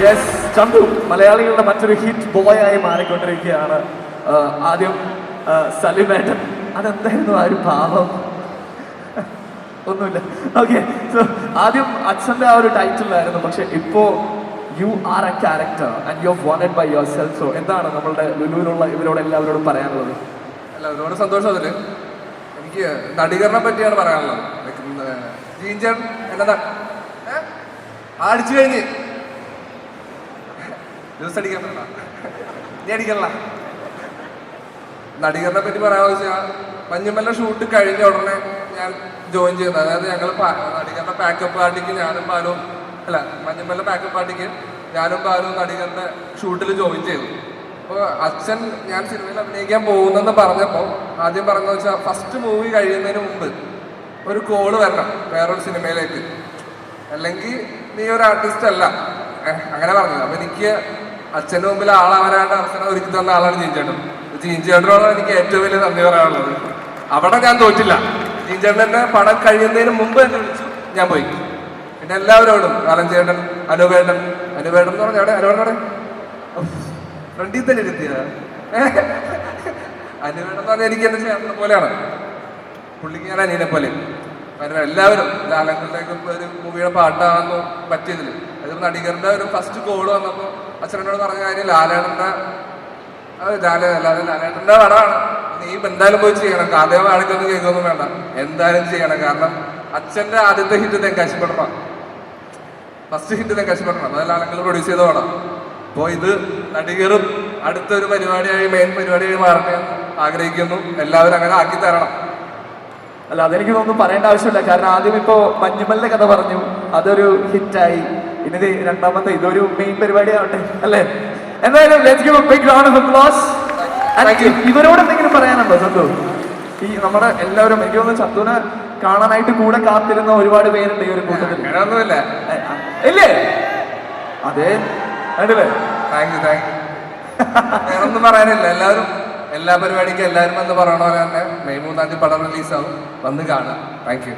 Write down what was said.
Yes Chandu മലയാളികളുടെ മറ്റൊരു hit boy ആയി മാറിക്കൊണ്ടിരിക്കുകയാണ്. ആദ്യം സലിമേട്ടൻ. അതെന്തായിരുന്നു ആ ഒരു ഭാവം? ഒന്നുമില്ല. ഓക്കെ സോ ആദ്യം അച്ഛന്റെ ആ ഒരു ടൈറ്റിലായിരുന്നു പക്ഷെ ഇപ്പോ you are a character and you have wanted by yourself so എന്താണ് നമ്മളുടെ ലുലുവിലുള്ള ഇവരോട് എല്ലാവരോടും പറയാനുള്ളത്? അല്ല സന്തോഷം അതിൽ. എനിക്ക് നടികറിനെ പറ്റിയാണ് പറയാനുള്ളത്. ജീൻചേൺ എന്നതാ ആടിച്ചു കഴിഞ്ഞ്. ജ്യൂസ് അടിക്കാൻ നീ അടിക്കണല്ല നടികറിനെ പറ്റി പറയാമെന്ന് വെച്ചാൽ മഞ്ഞുമല്ല ഷൂട്ട് കഴിഞ്ഞ ഉടനെ ഞാൻ ജോയിൻ ചെയ്യുന്നത് അതായത് ഞങ്ങൾ നടികറിന്റെ പാക്കപ്പ് പാർട്ടിക്ക് ഞാനും ബാലും അല്ല മഞ്ഞുമല്ല പാക്കപ്പ് പാർട്ടിക്ക് ഞാനും ബാലും നടികറിന്റെ ഷൂട്ടിൽ ജോയിൻ ചെയ്തു. അപ്പോൾ അച്ഛൻ ഞാൻ സിനിമയിൽ അഭിനയിക്കാൻ പോകുന്നെന്ന് പറഞ്ഞപ്പോൾ ആദ്യം പറഞ്ഞതെന്ന് വെച്ചാൽ ഫസ്റ്റ് മൂവി കഴിയുന്നതിന് മുമ്പ് ഒരു കോൾ വരണം വേറൊരു സിനിമയിലേക്ക്. അല്ലെങ്കിൽ നീ ഒരു ആർട്ടിസ്റ്റ് അല്ല. അങ്ങനെ പറഞ്ഞു അപ്പൊ എനിക്ക് അച്ഛന്റെ മുമ്പിൽ ആളാവാനായിട്ട് അവസരം ഒരുക്കി തന്ന ആളാണ് ജിഞ്ചേട്ടൻ ജിഞ്ചേട്ടനോടാണ് എനിക്ക് ഏറ്റവും വലിയ നന്ദി പറയാനുള്ളത്. അവിടെ ഞാൻ തോറ്റില്ല. ജീൻചേട്ടന്റെ പടം കഴിയുന്നതിന് മുമ്പ് എന്നെ വിളിച്ചു. ഞാൻ പോയി. പിന്നെ എല്ലാവരോടും കാലം ചേട്ടൻ അനുപേട്ടൻ. അനുപേട്ടൻ എന്ന് പറഞ്ഞാൽ അവിടെ അനുപേട്ടനോടെ ഫ്രണ്ടിൽ തന്നെ ഇരുത്തിയ. അനുപേട്ടൻ എന്ന് പറഞ്ഞാൽ എനിക്ക് എന്റെ ചേട്ടനെ പോലെയാണ്. പുള്ളിക്ക് ഞാൻ അനിയനെ പോലെ. കാരണം എല്ലാവരും ലാലങ്ങളിലേക്ക് ഒരു മൂവിയുടെ പാട്ടാണെന്ന് പറ്റിയതിൽ അതൊരു നടികരുടെ ഒരു ഫസ്റ്റ് കോൾ വന്നപ്പോൾ അച്ഛനോട് പറഞ്ഞ കാര്യം ലാലേട്ടന്റെ അത് ലാല ലാല- ലാലേട്ടന്റെ പടമാണ് നീ എന്തായാലും പോയി ചെയ്യണം. കാതേവ ആൾക്കൊന്നും കേൾക്കൊന്നും വേണ്ട. എന്തായാലും ചെയ്യണം. കാരണം അച്ഛന്റെ ആദ്യത്തെ hit Thenkasipattanam first hit Thenkasipattanam അത് ലാലങ്ങൾ പ്രൊഡ്യൂസ് ചെയ്ത പടം. അപ്പോൾ ഇത് നടികറും. അടുത്തൊരു പരിപാടിയായി മെയിൻ പരിപാടിയായി മാറട്ടെ ആഗ്രഹിക്കുന്നു. എല്ലാവരും അങ്ങനെ ആക്കി തരണം. അല്ല അതെനിക്ക് തോന്നുന്നു പറയേണ്ട ആവശ്യമില്ല. കാരണം ആദ്യം ഇപ്പോ മഞ്ഞുമലിന്റെ കഥ പറഞ്ഞു. അതൊരു ഹിറ്റായി ഇനി രണ്ടാമത്തെ ഇതൊരു മെയിൻ പരിപാടിയാവട്ടെ അല്ലേ? എന്തായാലും let's give a big round of applause Thank ഇവരോട് എന്തെങ്കിലും പറയാനുണ്ടോ ചന്തു ഈ നമ്മുടെ എല്ലാവരും എനിക്ക് തോന്നുന്നു ചന്തുവിനെ കാണാനായിട്ട് കൂടെ കാത്തിരുന്ന ഒരുപാട് പേരുണ്ട് ഈ ഒരു കൂട്ടത്തിൽ. ഇല്ലേ? അതെ. കണ്ടില്ലേ? താങ്ക് യു താങ്ക് യു വേറൊന്നും പറയാനില്ല. എല്ലാവരും എല്ലാ പരിപാടിക്കും എല്ലാവരും വന്ന് പറയണ പോലെ തന്നെ മെയ് മൂന്നാം തീയതി പടം റിലീസാവും വന്ന് കാണാം താങ്ക് യു